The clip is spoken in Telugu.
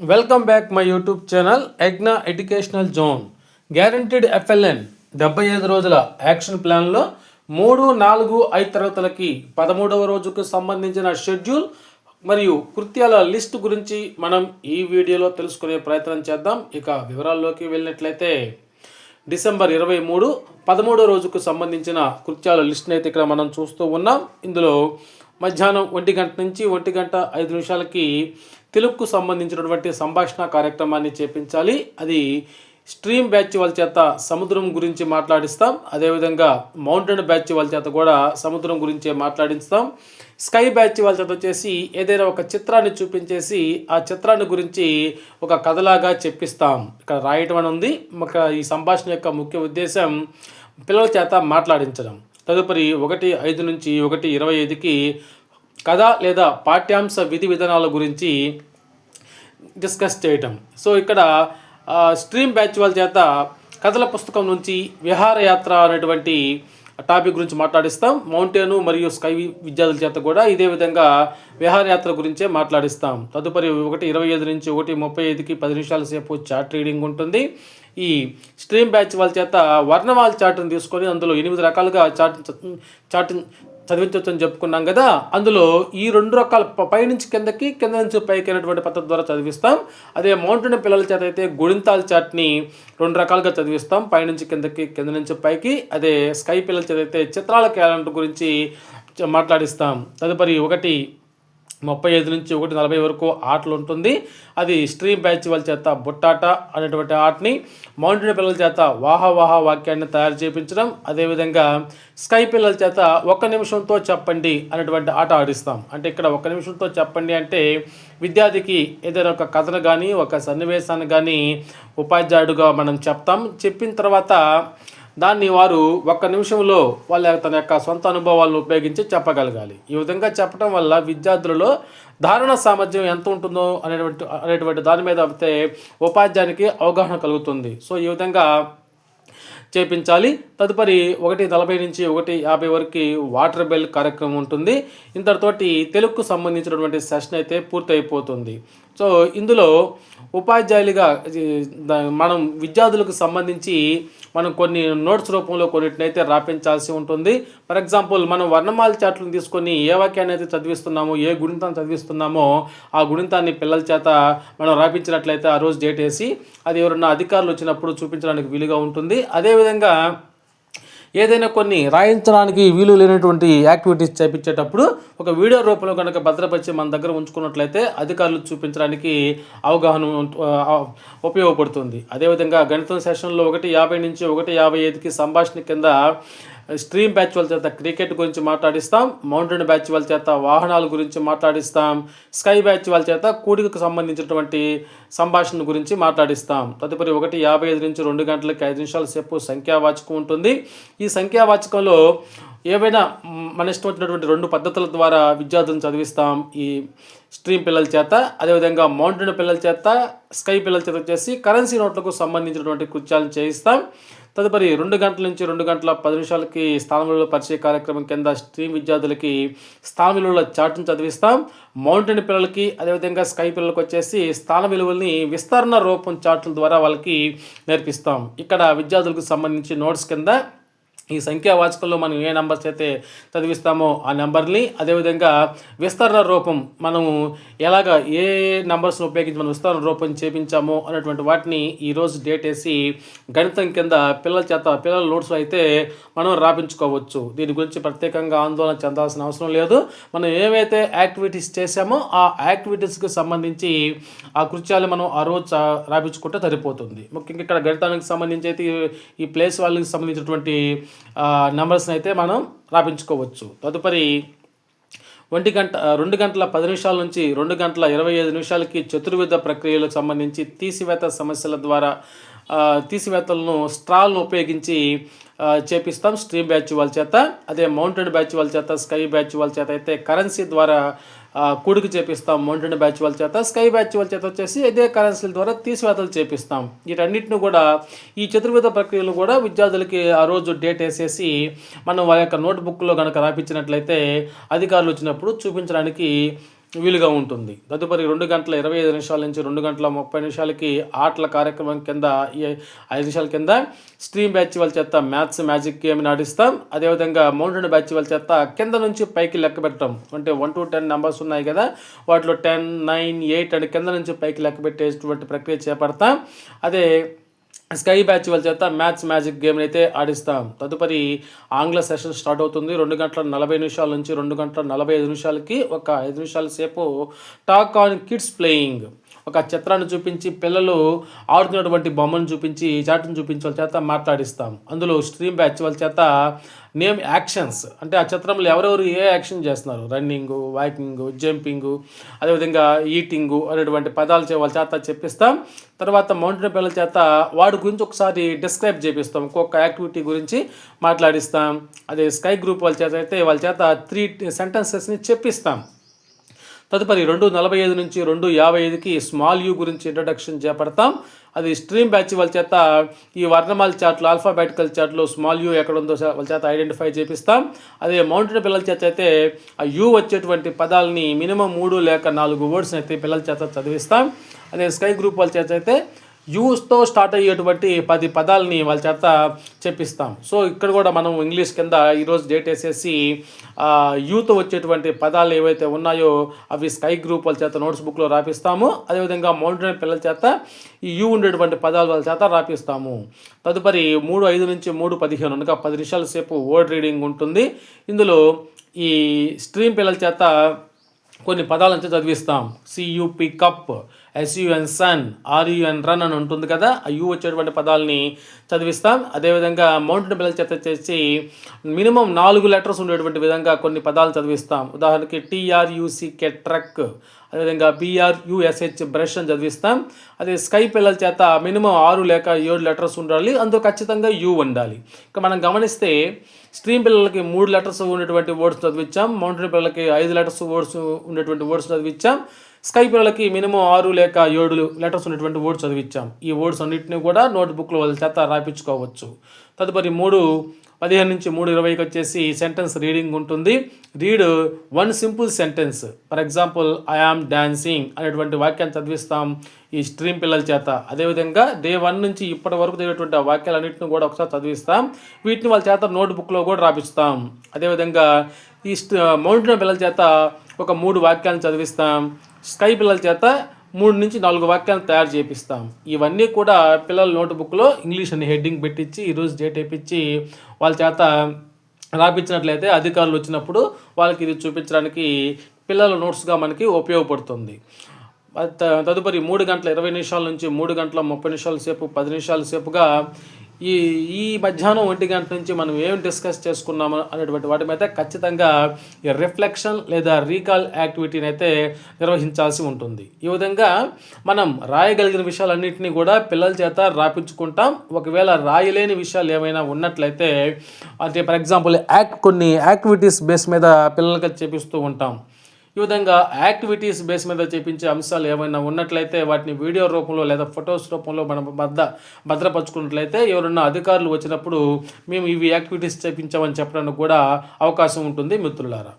Welcome back my YouTube channel ఎగ్నా educational zone guaranteed FLN డెబ్బై ఐదు రోజుల యాక్షన్ ప్లాన్లో మూడు నాలుగు ఐదు తరగతులకి పదమూడవ రోజుకు సంబంధించిన షెడ్యూల్ మరియు కృత్యాల లిస్ట్ గురించి మనం ఈ వీడియోలో తెలుసుకునే ప్రయత్నం చేద్దాం. ఇక వివరాల్లోకి వెళ్ళినట్లయితే డిసెంబర్ ఇరవై మూడు పదమూడో రోజుకు సంబంధించిన కృత్యాల లిస్ట్ని అయితే ఇక్కడ మనం చూస్తూ ఉన్నాం. ఇందులో మధ్యాహ్నం ఒంటి గంట నుంచి ఒంటి గంట ఐదు నిమిషాలకి తెలుగుకు సంబంధించినటువంటి సంభాషణ కార్యక్రమాన్ని చేపించాలి. అది స్ట్రీమ్ బ్యాచ్ వాళ్ళ చేత సముద్రం గురించి మాట్లాడిస్తాం. అదేవిధంగా మౌంటైన్ బ్యాచ్ వాళ్ళ చేత కూడా సముద్రం గురించే మాట్లాడిస్తాం. స్కై బ్యాచ్ వాళ్ళ చేత వచ్చేసి ఏదైనా ఒక చిత్రాన్ని చూపించేసి ఆ చిత్రాన్ని గురించి ఒక కథలాగా చెప్పిస్తాం. ఇక్కడ రాయటం అని ఉంది. ఒక ఈ సంభాషణ యొక్క ముఖ్య ఉద్దేశం పిల్లల చేత మాట్లాడించడం. తదుపరి ఒకటి ఐదు నుంచి ఒకటి ఇరవై ఐదుకి కథ లేదా పాఠ్యాంశ విధి విధానాల గురించి డిస్కస్ చేయటం. సో ఇక్కడ స్ట్రీమ్ బ్యాచ్ వాళ్ళ చేత కథల పుస్తకం నుంచి విహారయాత్ర అనేటువంటి టాపిక్ గురించి మాట్లాడిస్తాం. మౌంటైన్ మరియు స్కై విద్యార్థుల చేత కూడా ఇదే విధంగా విహారయాత్ర గురించే మాట్లాడిస్తాం. తదుపరి ఒకటి ఇరవై ఐదు నుంచి ఒకటి ముప్పై ఐదుకి పది నిమిషాల సేపు చార్ట్ రీడింగ్ ఉంటుంది. ఈ స్ట్రీమ్ బ్యాచ్ వాళ్ళ చేత వర్ణమాల చార్ట్ని తీసుకొని అందులో ఎనిమిది రకాలుగా చార్ట్ చార్ట్ చదివించవచ్చని చెప్పుకున్నాం కదా అందులో ఈ రెండు రకాల పైనుంచి కిందకి కింద నుంచి పైకి అయినటువంటి పద్ధతి ద్వారా చదివిస్తాం. అదే మౌంటైన్ పిల్లల చేత అయితే గుడింతాల చాట్ని రెండు రకాలుగా చదివిస్తాం. పైనుంచి కిందకి కింద నుంచి పైకి. అదే స్కై పిల్లల చేత అయితే చిత్రాల క్యాలెండర్ గురించి మాట్లాడిస్తాం. తదుపరి ఒకటి ముప్పై ఐదు నుంచి ఒకటి నలభై వరకు ఆటలు ఉంటుంది అది స్ట్రీమ్ బ్యాచ్ వాళ్ళ చేత బుట్టాట అనేటువంటి ఆటని మౌంటైన్ పిల్లల చేత వాహ వాహ వాక్యాన్ని తయారు చేయించడం అదేవిధంగా స్కై పిల్లల చేత ఒక్క నిమిషంతో చెప్పండి అనేటువంటి ఆట ఆడిస్తాం. అంటే ఇక్కడ ఒక్క నిమిషంతో చెప్పండి అంటే విద్యార్థికి ఏదైనా ఒక కథను కానీ ఒక సన్నివేశాన్ని కానీ ఉపాధ్యాయుడుగా మనం చెప్తాం. చెప్పిన తర్వాత దాన్ని వారు ఒక్క నిమిషంలో వాళ్ళ తన యొక్క సొంత అనుభవాలను ఉపయోగించి చెప్పగలగాలి. ఈ విధంగా చెప్పడం వల్ల విద్యార్థులలో ధారణ సామర్థ్యం ఎంత ఉంటుందో అనేటువంటి అనేటువంటి దాని మీద అయితే ఉపాధ్యాయునికి అవగాహన కలుగుతుంది. సో ఈ విధంగా చేపించాలి. తదుపరి ఒకటి నలభై నుంచి ఒకటి యాభై వరకు వాటర్ బెల్ కార్యక్రమం ఉంటుంది. ఇంతటితోటి తెలుగుకు సంబంధించినటువంటి సెషన్ అయితే పూర్తయిపోతుంది. సో ఇందులో ఉపాధ్యాయులుగా ఇది మనం విద్యార్థులకు సంబంధించి మనం కొన్ని నోట్స్ రూపంలో కొన్నిటినైతే రాపించాల్సి ఉంటుంది. ఫర్ ఎగ్జాంపుల్ మనం వర్ణమాల చాట్లను తీసుకొని ఏ వాక్యాన్ని అయితే చదివిస్తున్నామో ఏ గుణితాన్ని చదివిస్తున్నామో ఆ గుణితాన్ని పిల్లల చేత మనం రాపించినట్లయితే ఆ రోజు డేట్ వేసి అది ఎవరన్నా అధికారులు వచ్చినప్పుడు చూపించడానికి వీలుగా ఉంటుంది. అదేవిధంగా ఏదైనా కొన్ని రాయించడానికి వీలు లేనటువంటి యాక్టివిటీస్ చేపించేటప్పుడు ఒక వీడియో రూపంలో కనుక భద్రపరిచి మన దగ్గర ఉంచుకున్నట్లయితే అధికారులు చూపించడానికి అవగాహన ఉపయోగపడుతుంది. అదేవిధంగా గణితం సెషన్లో ఒకటి యాభై నుంచి ఒకటి యాభై ఐదుకి సంభాషణ కింద స్ట్రీమ్ బ్యాచ్ వాళ్ళ చేత క్రికెట్ గురించి మాట్లాడిస్తాం మౌంటైన్ బ్యాచ్ వాళ్ళ చేత వాహనాల గురించి మాట్లాడిస్తాం స్కై బ్యాచ్ వాళ్ళ చేత కూడికకు సంబంధించినటువంటి సంభాషణ గురించి మాట్లాడిస్తాం. తదుపరి ఒకటి యాభై ఐదు నుంచి రెండు గంటలకి ఐదు నిమిషాల సేపు సంఖ్యావాచకం ఉంటుంది. ఈ సంఖ్యావాచకంలో ఏవైనా మన ఇష్టమైనటువంటి రెండు పద్ధతుల ద్వారా విద్యార్థులను చదివిస్తాం. ఈ స్ట్రీమ్ పిల్లల చేత అదేవిధంగా మౌంటైన్ పిల్లల చేత స్కై పిల్లల చేత వచ్చేసి కరెన్సీ నోట్లకు సంబంధించినటువంటి కృత్యాలను చేయిస్తాం. తదుపరి రెండు గంటల నుంచి రెండు గంటల పది నిమిషాలకి స్థాన విలువల పరిచయ కార్యక్రమం కింద స్ట్రీమ్ విద్యార్థులకి స్థాన విలువల చాటును చదివిస్తాం. మౌంటైన్ పిల్లలకి అదేవిధంగా స్కై పిల్లలకు వచ్చేసి స్థాన విలువల్ని విస్తరణ రూపం చార్టుల ద్వారా వాళ్ళకి నేర్పిస్తాం. ఇక్కడ విద్యార్థులకు సంబంధించి నోట్స్ కింద ఈ సంఖ్యావాచకంలో మనం ఏ నెంబర్స్ అయితే చదివిస్తామో ఆ నెంబర్ని అదేవిధంగా విస్తరణ రూపం మనము ఎలాగ ఏ నెంబర్స్ని ఉపయోగించి మనం విస్తరణ రూపం చేపించామో అనేటువంటి వాటిని ఈరోజు డేట్ వేసి గణితం కింద పిల్లల చేత పిల్లల నోట్స్ అయితే మనం రాపించుకోవచ్చు. దీని గురించి ప్రత్యేకంగా ఆందోళన చెందాల్సిన అవసరం లేదు. మనం ఏవైతే యాక్టివిటీస్ చేసామో ఆ యాక్టివిటీస్కి సంబంధించి ఆ కృత్యాలు మనం ఆ రోజు రాపించుకుంటే సరిపోతుంది. ముఖ్యంగా ఇక్కడ గణితానికి సంబంధించి అయితే ఈ ప్లేస్ వాళ్ళకి సంబంధించినటువంటి నెంబర్స్ని అయితే మనం రాపించుకోవచ్చు. తదుపరి ఒంటి గంట రెండు గంటల పది నిమిషాల నుంచి రెండు గంటల ఇరవై ఐదు నిమిషాలకి చతుర్విధ ప్రక్రియలకు సంబంధించి తీసివేత సమస్యల ద్వారా తీసివేతలను స్ట్రాల్ను ఉపయోగించి చేపిస్తాం. స్ట్రీమ్ బ్యాచ్ వాళ్ళ చేత అదే మౌంటైన్ బ్యాచ్ వాళ్ళ చేత స్కై బ్యాచ్ వాళ్ళ చేత అయితే కరెన్సీ ద్వారా కూడుకు చేపిస్తాం మౌంటైన్ బ్యాచ్ వాళ్ళ చేత. స్కై బ్యాచ్ వాళ్ళ చేత వచ్చేసి ఇదే కరెన్సీల ద్వారా తీసివేతలు చేపిస్తాం. వీటన్నిటిని కూడా ఈ చతుర్విధ ప్రక్రియలు కూడా విద్యార్థులకి ఆ రోజు డేట్ వేసేసి మనం వారి యొక్క నోట్బుక్లో కనుక రాపించినట్లయితే అధికారులు వచ్చినప్పుడు చూపించడానికి వీలుగా ఉంటుంది. తదుపరి రెండు గంటల ఇరవై ఐదు నిమిషాల నుంచి రెండు గంటల ముప్పై నిమిషాలకి ఆటల కార్యక్రమం కింద ఈ ఐదు నిమిషాల కింద స్ట్రీమ్ బ్యాచ్ వాళ్ళ చేత మ్యాథ్స్ మ్యాజిక్ గేమ్ ఆడిస్తాం. అదేవిధంగా మౌంటైన్ బ్యాచ్ వాళ్ళ చేత కింద నుంచి పైకి లెక్క పెట్టడం. అంటే వన్ టు టెన్ నెంబర్స్ ఉన్నాయి కదా వాటిలో టెన్ నైన్ ఎయిట్ అండ్ కింద నుంచి పైకి లెక్క పెట్టేటువంటి ప్రక్రియ చేపడతాం. అదే స్కై బ్యాచ్ వాళ్ళ చేత మ్యాథ్స్ మ్యాజిక్ గేమ్ అయితే ఆడిస్తాం. తదుపరి ఆంగ్ల సెషన్ స్టార్ట్ అవుతుంది. రెండు గంటల నలభై నిమిషాల నుంచి రెండు గంటల నలభై ఐదు నిమిషాలకి ఒక ఐదు నిమిషాల సేపు టాక్ ఆన్ కిడ్స్ ప్లేయింగ్. ఒక చిత్రాన్ని చూపించి పిల్లలు ఆడుతున్నటువంటి బొమ్మను చూపించి చాటును చూపించి వాళ్ళ చేత మాట్లాడిస్తాం. అందులో స్ట్రీమ్ బ్యాచ్ వాళ్ళ చేత నేమ్ యాక్షన్స్. అంటే ఆ చిత్రంలో ఎవరెవరు ఏ యాక్షన్ చేస్తున్నారు? రన్నింగు వాకింగు జంపింగు అదేవిధంగా ఈటింగు అనేటువంటి పదాలు వాళ్ళ చేత చెప్పిస్తాం. తర్వాత మౌంటైన్ పిల్లల చేత వాడి గురించి ఒకసారి డిస్క్రైబ్ చేపిస్తాం. ఒక్కొక్క యాక్టివిటీ గురించి మాట్లాడిస్తాం. అదే స్కై గ్రూప్ వాళ్ళ చేత అయితే వాళ్ళ చేత త్రీ సెంటెన్సెస్ని చెప్పిస్తాం. తదుపరి రెండు నలభై ఐదు నుంచి రెండు యాభై ఐదుకి స్మాల్ యూ గురించి ఇంట్రడక్షన్ చేపడతాం. అది స్ట్రీమ్ బ్యాచ్ వాళ్ళ చేత ఈ వర్ణమాల చార్ట్లో ఆల్ఫాబెటికల్ చార్ట్లో స్మాల్ యూ ఎక్కడ ఉందో వాళ్ళ చేత ఐడెంటిఫై చేపిస్తాం. అదే మౌంటైన్ పిల్లల చేత అయితే ఆ యూ వచ్చేటువంటి పదాలని మినిమం మూడు లేక నాలుగు వర్డ్స్ అయితే పిల్లల చేత చదివిస్తాం. అదే స్కై గ్రూప్ వాళ్ళ చేత అయితే యూస్తో స్టార్ట్ అయ్యేటువంటి పది పదాలని వాళ్ళ చేత చెప్పిస్తాం. సో ఇక్కడ కూడా మనం ఇంగ్లీష్ కింద ఈరోజు డేట్ వేసేసి యూతో వచ్చేటువంటి పదాలు ఏవైతే ఉన్నాయో అవి స్కై గ్రూప్ వాళ్ళ చేత నోట్స్ బుక్లో రాపిస్తాము. అదేవిధంగా మౌంటైన్ పిల్లల చేత ఈ యూ ఉండేటువంటి పదాలు వాళ్ళ చేత రాపిస్తాము. తదుపరి మూడు ఐదు నుంచి మూడు పదిహేను అనగా పది నిమిషాల సేపు వర్డ్ రీడింగ్ ఉంటుంది. ఇందులో ఈ స్ట్రీమ్ పిల్లల చేత కొన్ని పదాలు చదివిస్తాం. C U P cup. S U N sun R U N run అని ఉంటుంది కదా? ఆ యూ వచ్చేటువంటి పదాలని చదివిస్తాం. అదేవిధంగా మౌంటైన్ పిల్లల చేత చేసి మినిమం నాలుగు లెటర్స్ ఉండేటువంటి విధంగా కొన్ని పదాలు చదివిస్తాం. ఉదాహరణకి టీఆర్యూసీకే ట్రక్ అదేవిధంగా బీఆర్యుఎస్హెచ్ బ్రష్ అని చదివిస్తాం. అదే స్కై పిల్లల చేత మినిమం ఆరు లేక ఏడు లెటర్స్ ఉండాలి. అందులో ఖచ్చితంగా యూ ఉండాలి. ఇక మనం గమనిస్తే స్ట్రీమ్ పిల్లలకి మూడు లెటర్స్ ఉన్నటువంటి వర్డ్స్ చదివించాం. మౌంటైన్ పిల్లలకి ఐదు లెటర్స్ వర్డ్స్ ఉన్నటువంటి వర్డ్స్ చదివించాం. స్కై పిల్లలకి మినిమం ఆరు లేక ఏడు లెటర్స్ ఉన్నటువంటి వర్డ్స్ చదివించాం ఈ వర్డ్స్ అన్నింటినీ కూడా నోట్బుక్లో వాళ్ళ చేత రాయించుకోవచ్చు తదుపరి మూడు పదిహేను నుంచి మూడు ఇరవైకి వచ్చేసి సెంటెన్స్ రీడింగ్ ఉంటుంది. Read one simple sentence for example I am dancing అనేటువంటి వాక్యాన్ని చదివిస్తాం ఈ స్ట్రీమ్ పిల్లల చేత. అదేవిధంగా డే వన్ నుంచి ఇప్పటి వరకు జరిగినటువంటి ఆ వాక్యాలన్నింటిని కూడా ఒకసారి చదివిస్తాం. వీటిని వాళ్ళ చేత నోట్బుక్లో కూడా రాపిస్తాం. అదేవిధంగా ఈ మౌంటైన్ పిల్లల చేత ఒక మూడు వాక్యాలను చదివిస్తాం. స్కై పిల్లల చేత మూడు నుంచి నాలుగు వాక్యాలను తయారు చేపిస్తాం. ఇవన్నీ కూడా పిల్లల నోట్బుక్లో ఇంగ్లీష్ అని హెడ్డింగ్ పెట్టించి ఈరోజు డేట్ వేయించి వాళ్ళ చేత రాపించినట్లయితే అధికారులు వచ్చినప్పుడు వాళ్ళకి ఇది చూపించడానికి పిల్లల నోట్స్గా మనకి ఉపయోగపడుతుంది. తదుపరి మూడు గంటల ఇరవై నిమిషాల నుంచి మూడు గంటల ముప్పై నిమిషాల సేపు పది నిమిషాల సేపుగా ఈ ఈ మధ్యాహ్నం ఒంటి గంట నుంచి మనం ఏం డిస్కస్ చేసుకున్నాము అనేటువంటి వాటి మీద ఖచ్చితంగా రిఫ్లెక్షన్ లేదా రీకాల్ యాక్టివిటీని అయితే నిర్వహించాల్సి ఉంటుంది. ఈ విధంగా మనం రాయగలిగిన విషయాలన్నింటినీ కూడా పిల్లల చేత రాపించుకుంటాం. ఒకవేళ రాయలేని విషయాలు ఏమైనా ఉన్నట్లయితే అంటే ఫర్ ఎగ్జాంపుల్ యాక్ట్ కొన్ని యాక్టివిటీస్ బేస్ మీద పిల్లలకి చేపిస్తూ ఉంటాం. ఈ విధంగా యాక్టివిటీస్ బేస్ మీద చేపించే అంశాలు ఏమైనా ఉన్నట్లయితే వాటిని వీడియో రూపంలో లేదా ఫొటోస్ రూపంలో మనం భద్ర భద్రపరుచుకున్నట్లయితే ఎవరన్నా అధికారులు వచ్చినప్పుడు మేము ఇవి యాక్టివిటీస్ చేపించామని చెప్పడానికి కూడా అవకాశం ఉంటుంది మిత్రులారా.